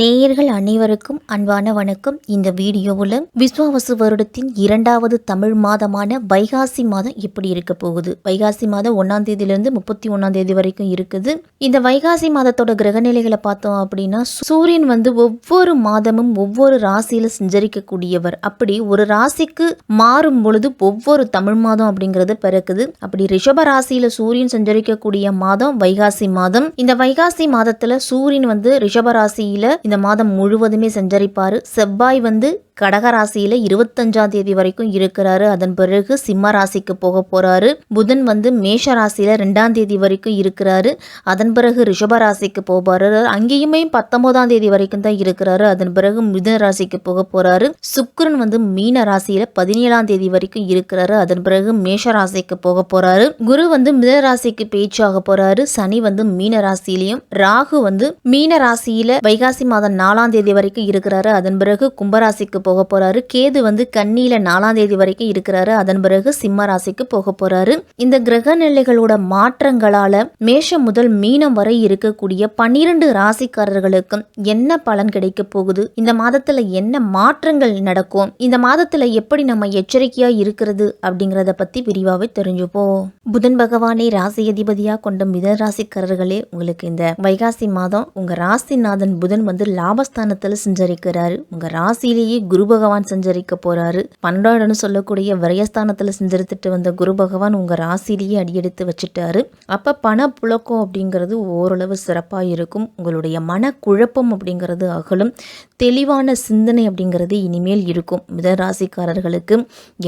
நேயர்கள் அனைவருக்கும் அன்பான வணக்கம் இந்த வீடியோவில் விஸ்வாவசு வருடத்தின் இரண்டாவது தமிழ் மாதமான வைகாசி மாதம் எப்படி இருக்க போகுது? வைகாசி மாதம் ஒன்றாம் தேதியிலிருந்து முப்பத்தி ஒன்றாம் தேதி வரைக்கும் இருக்குது. இந்த வைகாசி மாதத்தோட கிரகநிலைகளை பார்த்தோம் அப்படின்னா சூரியன் வந்து ஒவ்வொரு மாதமும் ஒவ்வொரு ராசியில சஞ்சரிக்கக்கூடியவர். அப்படி ஒரு ராசிக்கு மாறும் பொழுது ஒவ்வொரு தமிழ் மாதம் அப்படிங்கிறது பிறக்குது. அப்படி ரிஷப ராசியில சூரியன் சஞ்சரிக்கக்கூடிய மாதம் வைகாசி மாதம். இந்த வைகாசி மாதத்துல சூரியன் வந்து ரிஷப ராசியில இந்த மாதம் முழுவதுமே சஞ்சரிப்பார். செவ்வாய் வந்து கடகராசியில இருபத்தஞ்சாம் தேதி வரைக்கும் இருக்கிறாரு. அதன் பிறகு சிம்ம ராசிக்கு போக போறாரு. புதன் வந்து மேஷ ராசியில ரெண்டாம் தேதி வரைக்கும் இருக்கிறாரு. அதன் பிறகு ரிஷப ராசிக்கு போவாரு அங்கேயுமே பத்தொன்பதாம் தேதி வரைக்கும் தான் இருக்கிறாரு. அதன் பிறகு மிதுன ராசிக்கு போக போறாரு. சுக்கரன் வந்து மீன ராசியில பதினேழாம் தேதி வரைக்கும் இருக்கிறாரு. அதன் பிறகு மேஷ ராசிக்கு போக போறாரு. குரு வந்து மிதுன ராசிக்கு பேச்சாக போறாரு. சனி வந்து மீன ராசியிலையும் ராகு வந்து மீன ராசியில வைகாசி மாதம் நாலாம் தேதி வரைக்கும் இருக்கிறாரு. அதன் பிறகு கும்பராசிக்கு போக போறாரு. கேது வந்து கன்னியில நாலாம் தேதி வரைக்கும் இருக்கிறாரு. அதன் பிறகு சிம்ம ராசிக்கு போக போறாரு. இந்த கிரக நிலைகளோட மாற்றங்களால மேஷம் முதல் மீனம் வரை இருக்கக்கூடிய பன்னிரண்டு ராசிக்காரர்களுக்கும் என்ன பலன் கிடைக்க போகுது? இந்த மாதத்துல என்ன மாற்றங்கள் நடக்கும்? இந்த மாதத்துல எப்படி நம்ம எச்சரிக்கையா இருக்கிறது? அப்படிங்கறத பத்தி விரிவாவே தெரிஞ்சுப்போம். புதன் பகவானை ராசி அதிபதியா கொண்ட மித ராசிக்காரர்களே உங்களுக்கு இந்த வைகாசி மாதம் உங்க ராசிநாதன் புதன் வந்து லாபஸ்தானத்துல சஞ்சரிக்கிறாரு. உங்க ராசியிலேயே குரு பகவான் சஞ்சரிக்க போறாரு. பன்னெண்டாடுன்னு சொல்லக்கூடிய விரயஸ்தானத்துல சஞ்சரித்துட்டு வந்த குரு பகவான் உங்க ராசிலேயே அடியெடுத்து வச்சுட்டாரு. அப்ப பண புழக்கம் அப்படிங்கிறது ஓரளவு சிறப்பா இருக்கும். உங்களுடைய மன குழப்பம் அப்படிங்கிறது அகலும். தெளிவான சிந்தனை அப்படிங்கிறது இனிமேல் இருக்கும். மிதராசிக்காரர்களுக்கு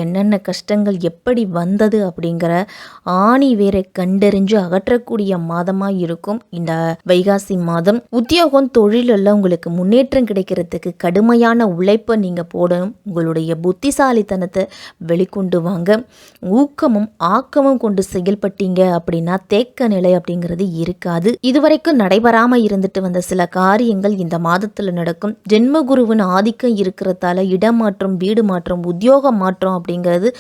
என்னென்ன கஷ்டங்கள் எப்படி வந்தது அப்படிங்கிற ஆணி வேற கண்டறிஞ்சு அகற்றக்கூடிய மாதமாக இருக்கும். இந்த வைகாசி மாதம் உத்தியோகம் தொழிலெல்லாம் உங்களுக்கு முன்னேற்றம் கிடைக்கிறதுக்கு கடுமையான உழைப்பை நீங்கள் போடணும். உங்களுடைய புத்திசாலித்தனத்தை வெளிக்கொண்டு வாங்க. ஊக்கமும் ஆக்கமும் கொண்டு செயல்பட்டீங்க அப்படின்னா தேக்க நிலை அப்படிங்கிறது இருக்காது. இதுவரைக்கும் நடைபெறாமல் இருந்துட்டு வந்த சில காரியங்கள் இந்த மாதத்தில் நடக்கும். ஜென்மகுருவின் ஆதிக்கம் இருக்கிறதால இடமாற்றம் வீடு மாற்றம் உத்தியோக மாற்றம் அப்படிங்கிறது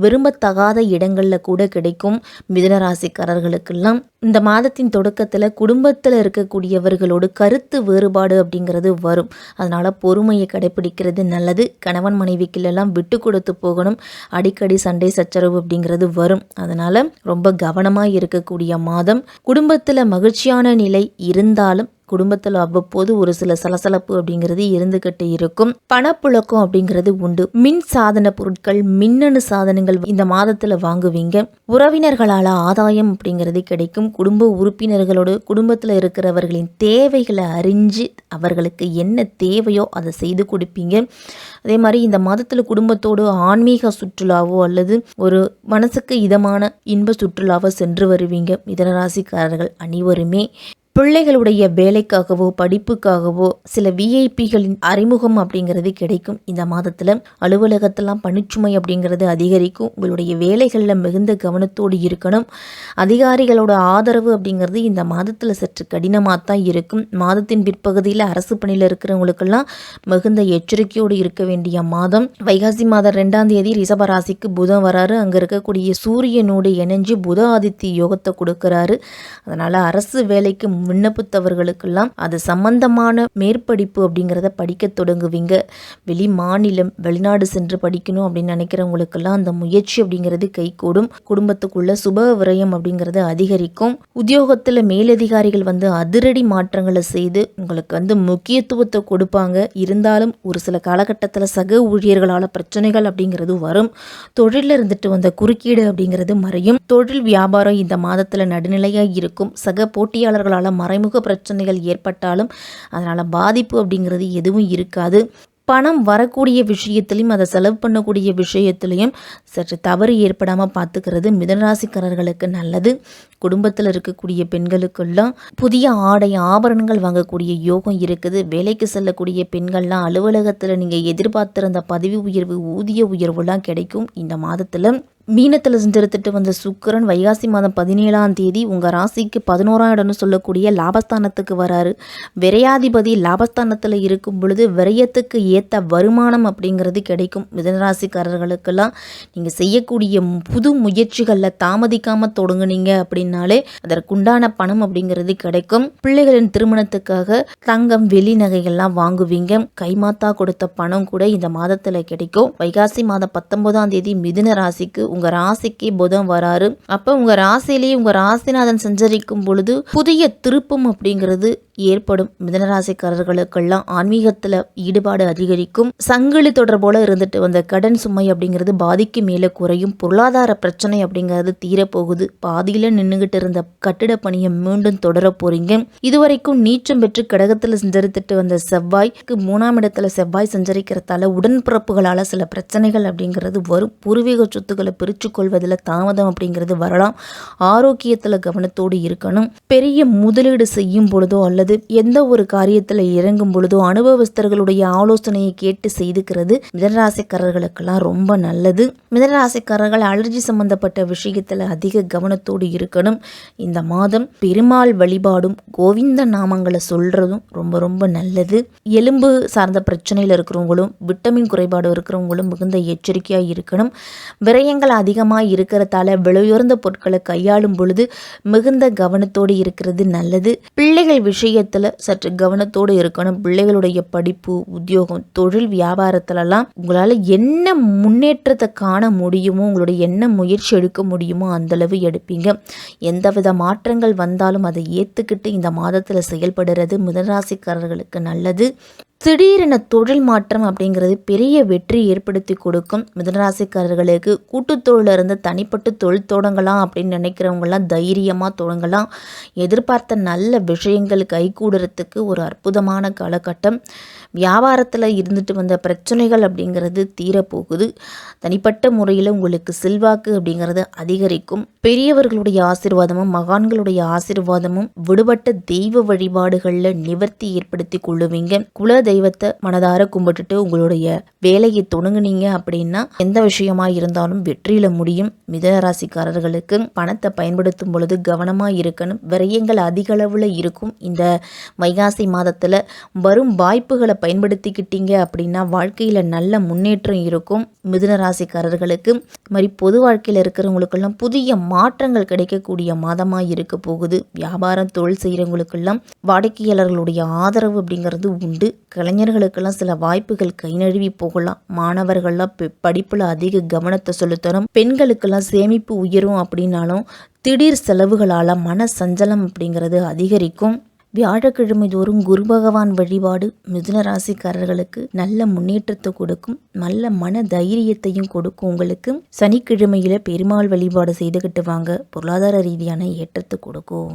விரும்பத்தகாத இடங்களில் கூட கிடைக்கும். மிதனராசிக்காரர்களுக்கெல்லாம் இந்த மாதத்தின் தொடக்கத்தில் குடும்பத்தில் இருக்கக்கூடியவர்களோடு கருத்து வேறுபாடு அப்படிங்கிறது வரும். அதனால் பொறுமையை கடைபிடிக்கிறது நல்லது. கணவன் மனைவிக்குள்ளெல்லாம் விட்டு கொடுத்து போகணும். அடிக்கடி சண்டை சச்சரவு அப்படிங்கிறது வரும். அதனால் ரொம்ப கவனமாக இருக்கக்கூடிய மாதம். குடும்பத்தில் மகிழ்ச்சியான நிலை இருந்தாலும் குடும்பத்தில் அவ்வப்போது ஒரு சில சலசலப்பு அப்படிங்கிறது இருந்துகிட்டு இருக்கும். பணப்புழக்கம் அப்படிங்கிறது உண்டு. மின் சாதன பொருட்கள் மின்னணு சாதனங்கள் இந்த மாதத்தில் வாங்குவீங்க. உறவினர்களால் ஆதாயம் அப்படிங்கிறது கிடைக்கும். குடும்ப உறுப்பினர்களோடு குடும்பத்தில் இருக்கிறவர்களின் தேவைகளை அறிஞ்சு அவர்களுக்கு என்ன தேவையோ அதை செய்து கொடுப்பீங்க. அதே மாதிரி இந்த மாதத்தில் குடும்பத்தோடு ஆன்மீக சுற்றுலாவோ அல்லது ஒரு மனசுக்கு இதமான இன்ப சுற்றுலாவோ சென்று வருவீங்க. மிதனராசிக்காரர்கள் அனைவருமே பிள்ளைகளுடைய வேலைக்காகவோ படிப்புக்காகவோ சில விஐபிகளின் அறிமுகம் அப்படிங்கிறது கிடைக்கும். இந்த மாதத்தில் அலுவலகத்தெல்லாம் பணிச்சுமை அப்படிங்கிறது அதிகரிக்கும். உங்களுடைய வேலைகளில் மிகுந்த கவனத்தோடு இருக்கணும். அதிகாரிகளோட ஆதரவு அப்படிங்கிறது இந்த மாதத்தில் சற்று கடினமாக தான் இருக்கும். மாதத்தின் பிற்பகுதியில் அரசு பணியில் இருக்கிறவங்களுக்கெல்லாம் மிகுந்த எச்சரிக்கையோடு இருக்க வேண்டிய மாதம். வைகாசி மாதம் ரெண்டாம் தேதி ரிஷபராசிக்கு புதன் வராரு. அங்கே இருக்கக்கூடிய சூரியனோடு இணைஞ்சு புத ஆதித்ய யோகத்தை கொடுக்குறாரு. அதனால் அரசு வேலைக்கு விண்ணப்பித்தவர்களுக்கெல்லாம் அது சம்பந்தமான மேற்படிப்பு அப்படிங்கிறத படிக்க தொடங்குவீங்க. வெளி மாநிலம் வெளிநாடு சென்று படிக்கணும் அப்படின்னு நினைக்கிறவங்களுக்கெல்லாம் அந்த முயற்சி அப்படிங்கிறது கைகூடும். குடும்பத்துக்குள்ள சுப விரயம் அப்படிங்கிறது அதிகரிக்கும். உத்தியோகத்தில் மேலதிகாரிகள் வந்து அதிரடி மாற்றங்களை செய்து உங்களுக்கு வந்து முக்கியத்துவத்தை கொடுப்பாங்க. இருந்தாலும் ஒரு சில காலகட்டத்தில் சக ஊழியர்களால் பிரச்சனைகள் அப்படிங்கிறது வரும். தொழிலில் இருந்துட்டு வந்த குறுக்கீடு அப்படிங்கிறது மறையும். தொழில் வியாபாரம் இந்த மாதத்தில் நடுநிலையாக இருக்கும். சக போட்டியாளர்களால் மறைமுக பிரச்சனைகள் ஏற்பட்டாலும் அதனால் பாதிப்பு அப்படிங்கிறது எதுவும் இருக்காது. பணம் வரக்கூடிய விஷயத்துலையும் அதை செலவு பண்ணக்கூடிய விஷயத்துலையும் சற்று தவறு ஏற்படாமல் பார்த்துக்கிறது மிதனராசிக்காரர்களுக்கு நல்லது. குடும்பத்தில் இருக்கக்கூடிய பெண்களுக்கெல்லாம் புதிய ஆடை ஆபரணங்கள் வாங்கக்கூடிய யோகம் இருக்குது. வேலைக்கு செல்லக்கூடிய பெண்கள்லாம் அலுவலகத்தில் நீங்கள் எதிர்பார்த்திருந்த பதவி உயர்வு ஊதிய உயர்வுலாம் கிடைக்கும். இந்த மாதத்தில் மீனத்தில் செஞ்சிருத்துட்டு வந்த சுக்கிரன் வைகாசி மாதம் பதினேழாம் தேதி உங்கள் ராசிக்கு பதினோராம் இடம்னு சொல்லக்கூடிய லாபஸ்தானத்துக்கு வராரு. விரையாதிபதி லாபஸ்தானத்தில் இருக்கும் பொழுது விரயத்துக்கு ஏற்ற வருமானம் அப்படிங்கிறது கிடைக்கும். மிதனராசிக்காரர்களுக்கெல்லாம் நீங்கள் செய்யக்கூடிய புது முயற்சிகளில் தாமதிக்காமல் தொடங்குனீங்க அப்படின்னாலே அதற்குண்டான பணம் அப்படிங்கிறது கிடைக்கும். பிள்ளைகளின் திருமணத்துக்காக தங்கம் வெள்ளி நகைகள்லாம் வாங்குவீங்க. கைமாத்தா கொடுத்த பணம் கூட இந்த மாதத்தில் கிடைக்கும். வைகாசி மாதம் பத்தொன்பதாம் தேதி மிதுன ராசிக்கு உங்க ராசிக்கு புதன் வராரு. அப்ப உங்க ராசியிலேயே உங்க ராசிநாதன் சஞ்சரிக்கும் பொழுது புதிய திருப்பம் அப்படிங்கிறது ஏற்படும். மிதனராசிக்காரர்களுக்கெல்லாம் ஆன்மீகத்துல ஈடுபாடு அதிகரிக்கும். சங்கிலி தொடர்போல இருந்துட்டு வந்த கடன் சுமை அப்படிங்கிறது பாதிக்கு மேலே குறையும். பொருளாதார பிரச்சனை அப்படிங்கிறது தீரப்போகுது. பாதியில நின்றுகிட்டு இருந்த கட்டிட பணியை மீண்டும் தொடர போறீங்க. இதுவரைக்கும் நீச்சம் பெற்று கடகத்துல சஞ்சரித்துட்டு வந்த செவ்வாய்க்கு மூணாம் இடத்துல செவ்வாய் சஞ்சரிக்கிறதால உடன்பிறப்புகளால சில பிரச்சனைகள் அப்படிங்கிறது வரும். பூர்வீக சொத்துக்களை பிரித்து கொள்வதில் தாமதம் அப்படிங்கிறது வரலாம். ஆரோக்கியத்தில் கவனத்தோடு இருக்கணும். பெரிய முதலீடு செய்யும் பொழுதோ அல்லது எந்த ஒரு காரியத்தில் இறங்கும் பொழுதோ அனுபவஸ்தர்களுடைய ஆலோசனையை கேட்டு செய்துக்கிறது மிதனராசிக்காரர்களுக்கெல்லாம் ரொம்ப நல்லது. மிதனராசிக்காரர்கள் அலர்ஜி சம்பந்தப்பட்ட விஷயத்தில் அதிக கவனத்தோடு இருக்கணும். இந்த மாதம் பெருமாள் வழிபாடும் கோவிந்த நாமங்களை சொல்கிறதும் ரொம்ப ரொம்ப நல்லது. எலும்பு சார்ந்த பிரச்சனையில் இருக்கிறவங்களும் விட்டமின் குறைபாடு இருக்கிறவங்களும் மிகுந்த எச்சரிக்கையாக இருக்கணும். விரயங்கள் அதிகமாக இருக்கிறதால விலையுயர்ந்த பொருட்களை கையாளும் பொழுது மிகுந்த கவனத்தோடு இருக்கிறது நல்லது. பிள்ளைகள் விஷயத்தில் சற்று கவனத்தோடு இருக்கணும். பிள்ளைகளுடைய படிப்பு உத்தியோகம் தொழில் வியாபாரத்திலலாம் உங்களால் என்ன முன்னேற்றத்தை காண முடியுமோ உங்களுடைய என்ன முயற்சி எடுக்க முடியுமோ அந்தளவு எடுப்பீங்க. எந்தவித மாற்றங்கள் வந்தாலும் அதை ஏற்றுக்கிட்டு இந்த மாதத்தில் செயல்படுறது மிதராசிக்காரர்களுக்கு நல்லது. திடீரென தொழில் மாற்றம் அப்படிங்கிறது பெரிய வெற்றி ஏற்படுத்தி கொடுக்கும். மிதனராசிக்காரர்களுக்கு கூட்டுத் தொழில இருந்து தனிப்பட்டு தொழில் தொடங்கலாம் அப்படின்னு நினைக்கிறவங்களாம் தைரியமாக தொடங்கலாம். எதிர்பார்த்த நல்ல விஷயங்கள் கைகூடுறதுக்கு ஒரு அற்புதமான காலகட்டம். வியாபாரத்தில் இருந்துட்டு வந்த பிரச்சனைகள் அப்படிங்கிறது தீரப்போகுது. தனிப்பட்ட முறையில் உங்களுக்கு செல்வாக்கு அப்படிங்கிறது அதிகரிக்கும். பெரியவர்களுடைய ஆசிர்வாதமும் மகான்களுடைய ஆசிர்வாதமும் விடுபட்ட தெய்வ வழிபாடுகளில் நிவர்த்தி ஏற்படுத்தி கொள்ளுவீங்க. குல தெய்வத்தை மனதார கும்பிட்டுட்டு உங்களுடைய வேலையை தொடங்குனீங்க அப்படின்னா எந்த விஷயமா இருந்தாலும் வெற்றியில முடியும். மிதன ராசிக்காரர்களுக்கு பணத்தை பயன்படுத்தும் பொழுது கவனமாக இருக்கணும். விரயங்கள் அதிக அளவில் இருக்கும். இந்த வைகாசி மாதத்தில் வரும் வாய்ப்புகளை பயன்படுத்திக்கிட்டீங்க அப்படின்னா வாழ்க்கையில் நல்ல முன்னேற்றம் இருக்கும். மிதுன ராசிக்காரர்களுக்கு இது மாதிரி பொது வாழ்க்கையில் இருக்கிறவங்களுக்கெல்லாம் புதிய மாற்றங்கள் கிடைக்கக்கூடிய மாதமாக இருக்க போகுது. வியாபாரம் தொழில் செய்கிறவங்களுக்கெல்லாம் வாடிக்கையாளர்களுடைய ஆதரவு அப்படிங்கிறது உண்டு. கலைஞர்களுக்கெல்லாம் சில வாய்ப்புகள் கை நழுவி போகலாம். மாணவர்கள்லாம் படிப்பில் அதிக கவனத்தை செலுத்தணும். பெண்களுக்கெல்லாம் சேமிப்பு உயரும் அப்படின்னாலும் திடீர் செலவுகளால் மன சஞ்சலம் அப்படிங்கிறது அதிகரிக்கும். வியாழக்கிழமை தோறும் குரு பகவான் வழிபாடு மிதுன ராசிக்காரர்களுக்கு நல்ல முன்னேற்றத்தை கொடுக்கும் நல்ல மன தைரியத்தையும் கொடுக்கும். உங்களுக்கு சனிக்கிழமையில பெருமாள் வழிபாடு செய்துக்கிட்டு வாங்க. பொருளாதார ரீதியான ஏற்றத்தை கொடுக்கும்.